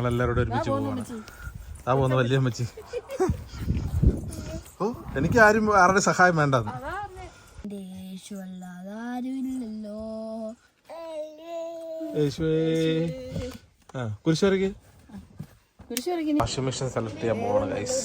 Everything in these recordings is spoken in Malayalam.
ഞങ്ങളെല്ലാവരോടും ഒരുമിച്ച് പോവാണ്. ആ പോകുന്ന വലിയ അമ്മച്ചി. ഓ എനിക്ക് ആരും ആരുടെ സഹായം വേണ്ടെന്ന്. ആ കുരിശുവരക്ക് വാഷിംഗ് മെഷീൻ സെലക്ട് ചെയ്യാൻ പോവാണ് ഗൈസ്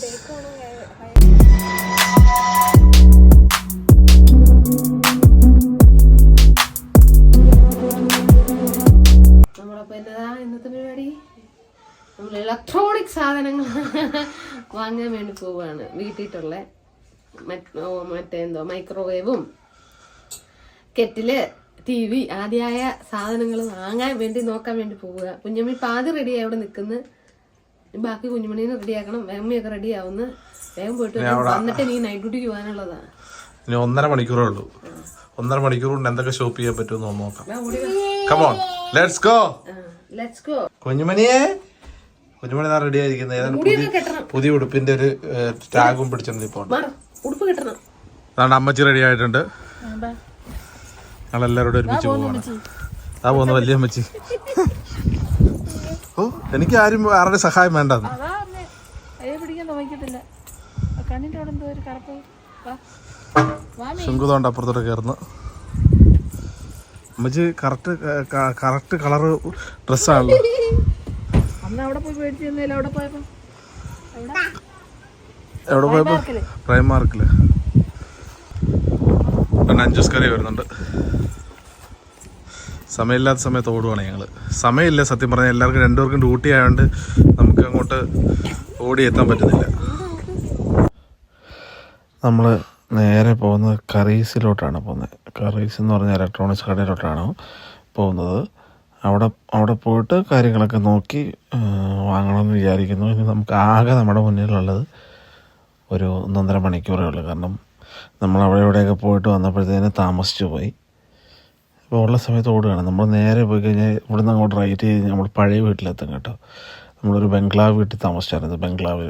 ഇലക്ട്രോണിക് സാധനങ്ങൾ വാങ്ങാൻ വേണ്ടി പോവുകയാണ് വീട്ടിട്ടുള്ള മറ്റേന്തോ മൈക്രോവേവും കെറ്റിൽ ടി വി ആദ്യമായ സാധനങ്ങൾ വാങ്ങാൻ വേണ്ടി നോക്കാൻ വേണ്ടി പോവുക. കുഞ്ഞമ്മി പാതി റെഡിയായി റെഡി അവിടെ നിൽക്കുന്നു. ബാക്കി കുഞ്ഞുമണീനെ റെഡിയാക്കണം വേമ്മയൊക്കെ റെഡി ആവുന്ന. വേഗം പോയിട്ട് വന്നിട്ട് നീ നൈറ്റ് ഡ്യൂട്ടിക്ക് പോകാനുള്ളതാ. ഇനി ഒന്നര മണിക്കൂറേ ഉള്ളൂ. ഒന്നര മണിക്കൂർ കൊണ്ട് എന്തൊക്കെ ഷോപ്പ് ചെയ്യാൻ പറ്റുമെന്ന് നോക്കാം. Come on let's go let's go കുഞ്ഞുമണിയെ. Kunjumani നാ റെഡി ആയിരിക്കുന്നത്. ഏതാണ് പുതിയ പുതിയ ഉടുപ്പിന്റെ ഒരു ടാഗും പിടിച്ചോണ്ട് ഇപ്പോൾ. അതാണ് അമ്മച്ചി റെഡി ആയിട്ടുണ്ട്. ഞങ്ങളെല്ലാവരോടും ഒരുമിച്ച് പോവാണ്. ആ പോകുന്ന വലിയ അമ്മച്ചി. ഓ എനിക്ക് ആരും ആരുടെ സഹായം വേണ്ട. ശുങ്കുതോണ്ട് അപ്പുറത്തോട്ട് കയറുന്നു. അമ്മച്ചി കറക്റ്റ് കറക്റ്റ് കളറ് ഡ്രസ്സാണല്ലോ അവിടെ പോയി അവിടെ പോയപ്പോ? എവിടെ? പോയപ്പോ? പ്രൈമാർക്കിൽ അഞ്ചൂസ് കറി വരുന്നുണ്ട്. സമയമില്ലാത്ത സമയത്ത് ഓടുവാണ് ഞങ്ങൾ. സമയമില്ല സത്യം പറഞ്ഞാൽ എല്ലാവർക്കും രണ്ടുപേർക്കും ഡ്യൂട്ടി ആയതുകൊണ്ട് നമുക്ക് അങ്ങോട്ട് ഓടി എത്താൻ പറ്റുന്നില്ല. നമ്മൾ നേരെ പോകുന്നത് കറീസിലോട്ടാണ് പോകുന്നത്. കറീസ് എന്ന് പറഞ്ഞാൽ ഇലക്ട്രോണിക്സ് കടയിലോട്ടാണ് പോകുന്നത്. അവിടെ അവിടെ പോയിട്ട് കാര്യങ്ങളൊക്കെ നോക്കി വാങ്ങണമെന്ന് വിചാരിക്കുന്നു. ഇനി നമുക്ക് ആകെ നമ്മുടെ മുന്നിലുള്ളത് ഒരു ഒന്നൊന്നര മണിക്കൂറേ ഉള്ളൂ. കാരണം നമ്മൾ അവിടെ ഇവിടെയൊക്കെ പോയിട്ട് വന്നപ്പോഴത്തേന് താമസിച്ചു പോയി. അപ്പോൾ ഉള്ള സമയത്ത് ഓടുകയാണ്. നമ്മൾ നേരെ പോയി കഴിഞ്ഞാൽ ഇവിടുന്ന് അങ്ങോട്ട് റൈറ്റ് ചെയ്ത് നമ്മൾ പഴയ വീട്ടിലെത്തും കേട്ടോ. നമ്മളൊരു ബംഗ്ലാവ് വീട്ടിൽ താമസിച്ചായിരുന്നു. ബംഗ്ലാവ്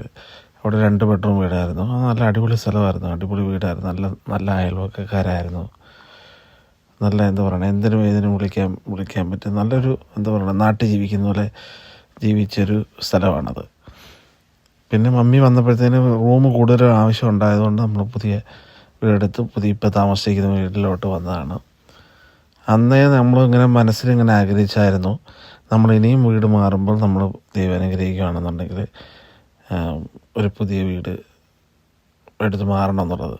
അവിടെ രണ്ട് ബെഡ്റൂം വീടായിരുന്നു. നല്ല അടിപൊളി സ്ഥലമായിരുന്നു. അടിപൊളി വീടായിരുന്നു. നല്ല നല്ല അയൽവക്കക്കാരായിരുന്നു. നല്ല എന്താ പറയുക എന്തിനും ഏതിനും വിളിക്കാൻ വിളിക്കാൻ പറ്റും. നല്ലൊരു എന്താ പറയുക നാട്ടിൽ ജീവിക്കുന്ന പോലെ ജീവിച്ചൊരു സ്ഥലമാണത്. പിന്നെ മമ്മി വന്നപ്പോഴത്തേന് റൂം കൂടുതൽ ആവശ്യം ഉണ്ടായതുകൊണ്ട് നമ്മൾ പുതിയ വീടെടുത്ത് പുതിയ ഇപ്പോൾ താമസിക്കുന്ന വീട്ടിലോട്ട് വന്നതാണ്. അന്നേ നമ്മൾ ഇങ്ങനെ മനസ്സിലിങ്ങനെ ആഗ്രഹിച്ചായിരുന്നു. നമ്മൾ ഇനിയും വീട് മാറുമ്പോൾ നമ്മൾ ദൈവം അനുഗ്രഹിക്കുകയാണെന്നുണ്ടെങ്കിൽ ഒരു പുതിയ വീട് എടുത്ത് മാറണം എന്നുള്ളത്.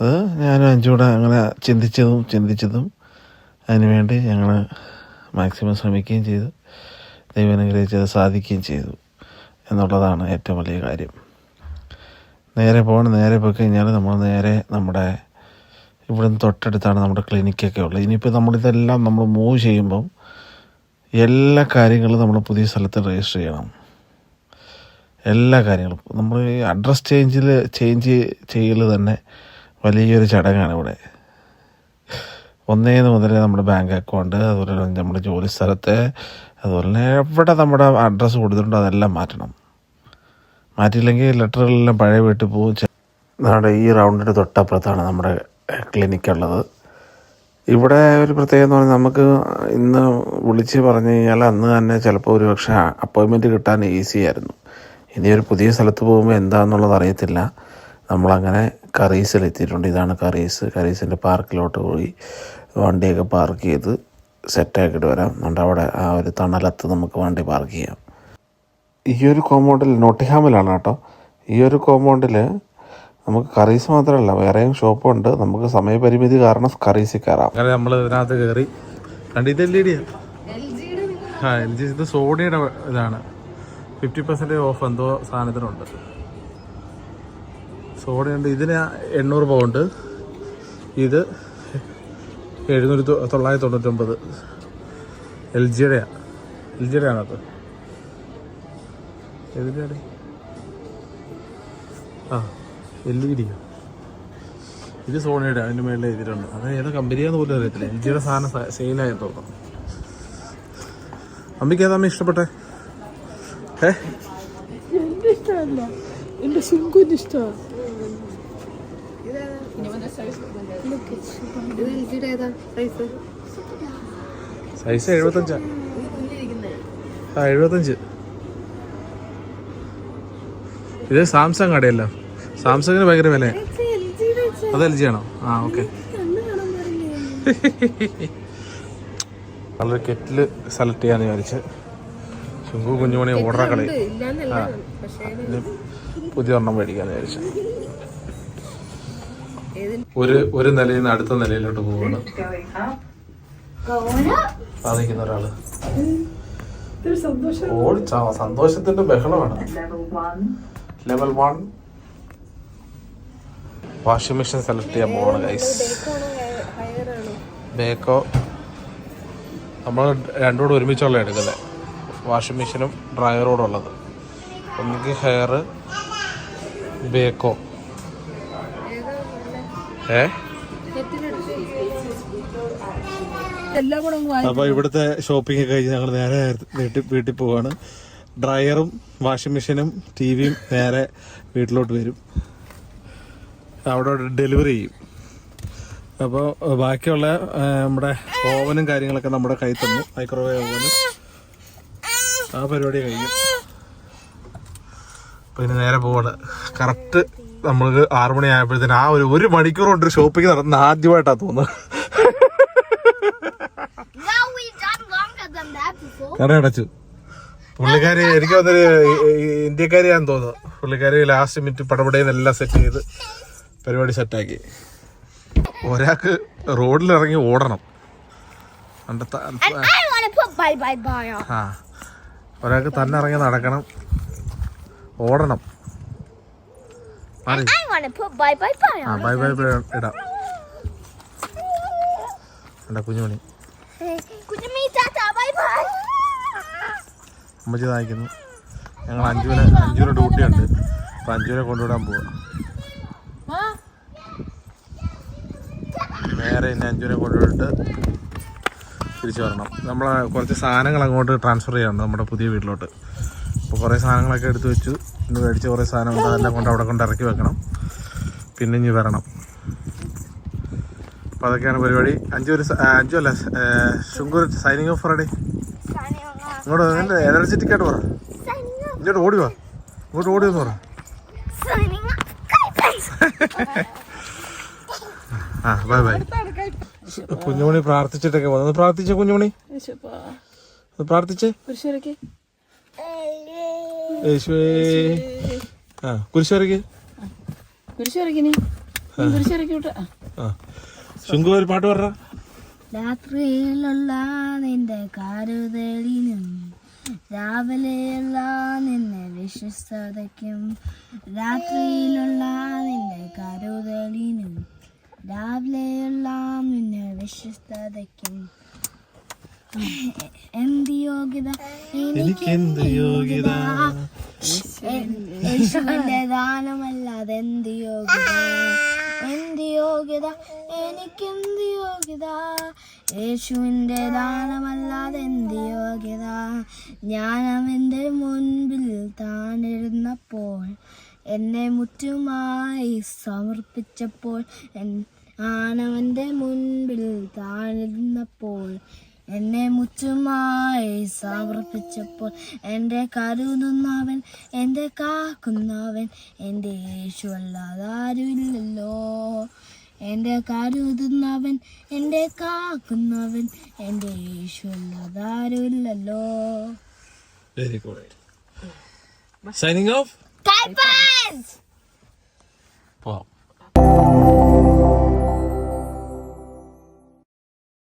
അത് ഞാനും അഞ്ചൂടെ അങ്ങനെ ചിന്തിച്ചതും ചിന്തിച്ചതും അതിനുവേണ്ടി ഞങ്ങൾ മാക്സിമം ശ്രമിക്കുകയും ചെയ്തു. ദൈവം സാധിക്കുകയും ചെയ്തു എന്നുള്ളതാണ് ഏറ്റവും വലിയ കാര്യം. നേരെ പോകണം നേരെ പോയി കഴിഞ്ഞാൽ നമ്മൾ നേരെ നമ്മുടെ ഇവിടുന്ന് തൊട്ടടുത്താണ് നമ്മുടെ ക്ലിനിക്കൊക്കെ ഉള്ളത്. ഇനിയിപ്പോൾ നമ്മളിതെല്ലാം നമ്മൾ മൂവ് ചെയ്യുമ്പം എല്ലാ കാര്യങ്ങളും നമ്മൾ പുതിയ സ്ഥലത്ത് രജിസ്റ്റർ ചെയ്യണം. എല്ലാ കാര്യങ്ങളും. നമ്മൾ അഡ്രസ് ചേഞ്ചിൽ ചേഞ്ച് ചെയ്യൽ തന്നെ വലിയൊരു ചടങ്ങാണ് ഇവിടെ. ഒന്നേന്ന് മുതൽ നമ്മുടെ ബാങ്ക് അക്കൗണ്ട് അതുപോലെ തന്നെ നമ്മുടെ ജോലി സ്ഥലത്തെ അതുപോലെ തന്നെ എവിടെ നമ്മുടെ അഡ്രസ്സ് കൊടുത്തിട്ടുണ്ടോ അതെല്ലാം മാറ്റണം. മാറ്റിയില്ലെങ്കിൽ ലെറ്ററുകളെല്ലാം പഴയ വീട്ടിൽ പോകും. നമ്മുടെ ഈ റൗണ്ടിന്റെ തൊട്ടപ്പുറത്താണ് നമ്മുടെ ക്ലിനിക്ക് ഉള്ളത് ഇവിടെ ഒരു പ്രത്യേകത എന്ന് പറഞ്ഞാൽ നമുക്ക് ഇന്ന് വിളിച്ച് പറഞ്ഞു കഴിഞ്ഞാൽ അന്ന് തന്നെ ചിലപ്പോൾ ഒരു പക്ഷേ അപ്പോയിൻമെന്റ് കിട്ടാൻ ഈസി ആയിരുന്നു. ഇനി ഒരു പുതിയ സ്ഥലത്ത് പോകുമ്പോൾ എന്താണെന്നുള്ളത് അറിയത്തില്ല. നമ്മളങ്ങനെ കറീസിലെത്തിയിട്ടുണ്ട്. ഇതാണ് കറീസ്. കറീസിന്റെ പാർക്കിലോട്ട് പോയി വണ്ടിയൊക്കെ പാർക്ക് ചെയ്ത് സെറ്റാക്കിയിട്ട് വരാം. എന്നിട്ട് അവിടെ ആ ഒരു തണലത്ത് നമുക്ക് വണ്ടി പാർക്ക് ചെയ്യാം. ഈ ഒരു കോമ്പൗണ്ടിൽ നോട്ടിഹാമിലാണ് കേട്ടോ. ഈ ഒരു കോമ്പൗണ്ടിൽ നമുക്ക് കറീസ് മാത്രമല്ല വേറെയും ഷോപ്പുണ്ട്. നമുക്ക് സമയപരിമിതി കാരണം കറീസിൽ കയറാം. അങ്ങനെ നമ്മൾ ഇതിനകത്ത് കയറി. കണ്ടി ഇത് എൽ ഇ ഡി ആ? എൽ ജി ഇത് സോണിയുടെ ഇതാണ്. ഫിഫ്റ്റി പെർസെന്റേജ് ഓഫ് എന്തോ സാധനത്തിനുണ്ട്. സോണിയുണ്ട് ഇതിന് എണ്ണൂറ് പൗണ്ട്. ഇത് എഴുന്നൂറ്റി തൊള്ളായിരത്തി തൊണ്ണൂറ്റൊമ്പത്. എൽ ജിയുടെയാണ് എൽ ജിയുടെ ആണത് എതിന്റെ ആ എൽ ഇ ഡിയോ ഇത് സോണിയുടെ അതിന്റെ മേളിൽ എഴുതിയിട്ടുണ്ട്. അത് ഏത് കമ്പനിയാന്ന് പോലും അറിയത്തില്ല. എൽ ജിയുടെ സാധനം സെയിലായി തോന്നുന്നു. അമ്മയ്ക്ക് ഏതാ അമ്മ ഇഷ്ടപ്പെട്ടെ? ഏ? ഇഷ്ടമല്ല. എന്റെ ശുങ്കുന്റെ ഇഷ്ടമാണ്. സൈസ് എഴുപത്തഞ്ചാ? ആ എഴുപത്തഞ്ച്. ഇത് സാംസങ് കടയല്ലോ? സാംസങ്ങിന് ഭയങ്കര വില അത് എൽ ജി ആണോ? ആ ഓക്കെ നല്ലൊരു കെറ്റിൽ സെലക്ട് ചെയ്യാന്ന് വിചാരിച്ച്. ശുങ്കു കുഞ്ഞുമണി ഓർഡർ കളി ആ പുതിയ ഒരെണ്ണം മേടിക്കാന്ന് വിചാരിച്ചു. ഒരു ഒരു നിലയിൽ നിന്ന് അടുത്ത നിലയിലോട്ട് പോവാണ്. സാധിക്കുന്ന ഒരാൾ. ഓടിച്ചാ സന്തോഷത്തിന്റെ ബഹളമാണ്. Level one washing machine select ചെയ്യാൻ പോവാണ് ഗൈസ് ബേക്കോ നമ്മൾ രണ്ടുകൂടെ ഒരുമിച്ചുള്ള എടുക്കുന്നത് വാഷിംഗ് മെഷീനും ഡ്രയറോടും ഉള്ളത്. ഒന്നുകിൽ ഹെയർ ബേക്കോ അപ്പോൾ ഇവിടുത്തെ ഷോപ്പിംഗ് ഒക്കെ കഴിഞ്ഞ് ഞങ്ങൾ നേരെ വീട്ടിൽ വീട്ടിൽ പോവാണ്. ഡ്രയറും വാഷിംഗ് മെഷീനും ടി വിയും നേരെ വീട്ടിലോട്ട് വരും. അവിടെ ഡെലിവറി ചെയ്യും. അപ്പോൾ ബാക്കിയുള്ള നമ്മുടെ ഓവനും കാര്യങ്ങളൊക്കെ നമ്മുടെ കയ്യിൽ തന്നു. മൈക്രോവേവ് ഓവനും ആ പരിപാടി കഴിഞ്ഞു. പിന്നെ നേരെ പോവാണ്. കറക്റ്റ് നമ്മൾക്ക് ആറു മണി ആയപ്പോഴത്തേന് ആ ഒരു ഒരു മണിക്കൂർ കൊണ്ട് ഷോപ്പിംഗ് നടന്ന ആദ്യമായിട്ടാണ് തോന്നുന്നത്. No, we've done longer than that before. കട അടച്ചു. പുള്ളിക്കാരി എനിക്ക് വന്നൊരു ഇന്ത്യക്കാരിയാന്ന് തോന്നുന്നു. പുള്ളിക്കാരി ലാസ്റ്റ് മിനിറ്റ് പടപടയിൽ എല്ലാം സെറ്റ് ചെയ്ത് പരിപാടി സെറ്റാക്കി ഒരാൾക്ക് റോഡിൽ ഇറങ്ങി ഓടണം. ആ. ഒരാൾക്ക് തന്നെ ഇറങ്ങി നടക്കണം. ഓടണം. I want to put bye bye bye ആ on. ബൈ ബൈ ബൈ ഇടാം എന്റെ Kunjumani Could you meet Tata? Bye bye. അമ്മച്ചി നയിക്കുന്നു ഞങ്ങൾ അഞ്ചുവിനെ അഞ്ചുവിനെ ഡ്യൂട്ടി ഉണ്ട് അപ്പം അഞ്ചുവിനെ കൊണ്ടുവിടാൻ പോവാം നേരെ ഇന്ന് അഞ്ചുവിനെ കൊണ്ടുവിട്ട് തിരിച്ചു വരണം. നമ്മൾ കുറച്ച് സാധനങ്ങൾ അങ്ങോട്ട് ട്രാൻസ്ഫർ ചെയ്യണം നമ്മുടെ പുതിയ വീട്ടിലോട്ട്. അപ്പോൾ കുറേ സാധനങ്ങളൊക്കെ എടുത്ത് വെച്ചു. ഇന്ന് മേടിച്ച കുറേ സാധനങ്ങൾ അതെല്ലാം കൊണ്ട് അവിടെ കൊണ്ട് ഇറക്കി വെക്കണം. പിന്നെ ഇനി വരണം. അപ്പോൾ അതൊക്കെയാണ് പരിപാടി. അഞ്ചു ഒരു അഞ്ചു അല്ല ശുങ്കൂർ സൈനിങ് ഓഫ് റെഡി. ഇങ്ങോട്ട് എന്റെ എനർജറ്റിക് ആയിട്ട് പറ. ഇങ്ങോട്ട് ഓടി വാ. ഇങ്ങോട്ട് ഓടി വന്ന് പറ. ആ ബൈ ബൈ കുഞ്ഞുമണി പ്രാർത്ഥിച്ചിട്ടൊക്കെ വന്നു. പ്രാർത്ഥിച്ച കുഞ്ഞുമണി. പ്രാർത്ഥിച്ചേ. യേശുവേ. ആ ശുങ്കു ഒരു പാട്ട് പറ രാത്രിയിലുള്ള നിന്റെ കരുതലിനും രാവിലെയുള്ള നിന്നെ വിശ്വസ്തതയ്ക്കും രാത്രിയിലുള്ള നിന്റെ കരുതലിനും രാവിലെയുള്ള നിന്നെ വിശ്വസ്തതയ്ക്കും. എന്ത് യോഗ്യത? എനിക്കെന്ത് യോഗ്യത? യേശുവിന്റെ ദാനമല്ലാതെ എന്ത് യോഗ്യത? എന്ത് യോഗ്യത? എനിക്കെന്ത് യോഗ്യത? യേശുവിന്റെ ദാനമല്ലാതെ എന്ത് യോഗ്യത? ഞാൻ അവന്റെ മുൻപിൽ താനിരുന്നപ്പോൾ എന്നെ മുറ്റുമായി സമർപ്പിച്ചപ്പോൾ ആനവന്റെ മുൻപിൽ താഴ്ന്നപ്പോൾ എന്നെ മുറ്റുമായി സമർപ്പിച്ചപ്പോൾ എന്റെ കരുതുന്നവൻ എന്റെ കാക്കുന്നവൻ എന്റെ യേശു അല്ലാതെ ആരുമില്ലല്ലോ എന്റെ കരുതുന്നവൻ എന്റെ കാക്കുന്നവൻ എന്റെ യേശു അല്ലാതെ Signing very good signing off പോവാം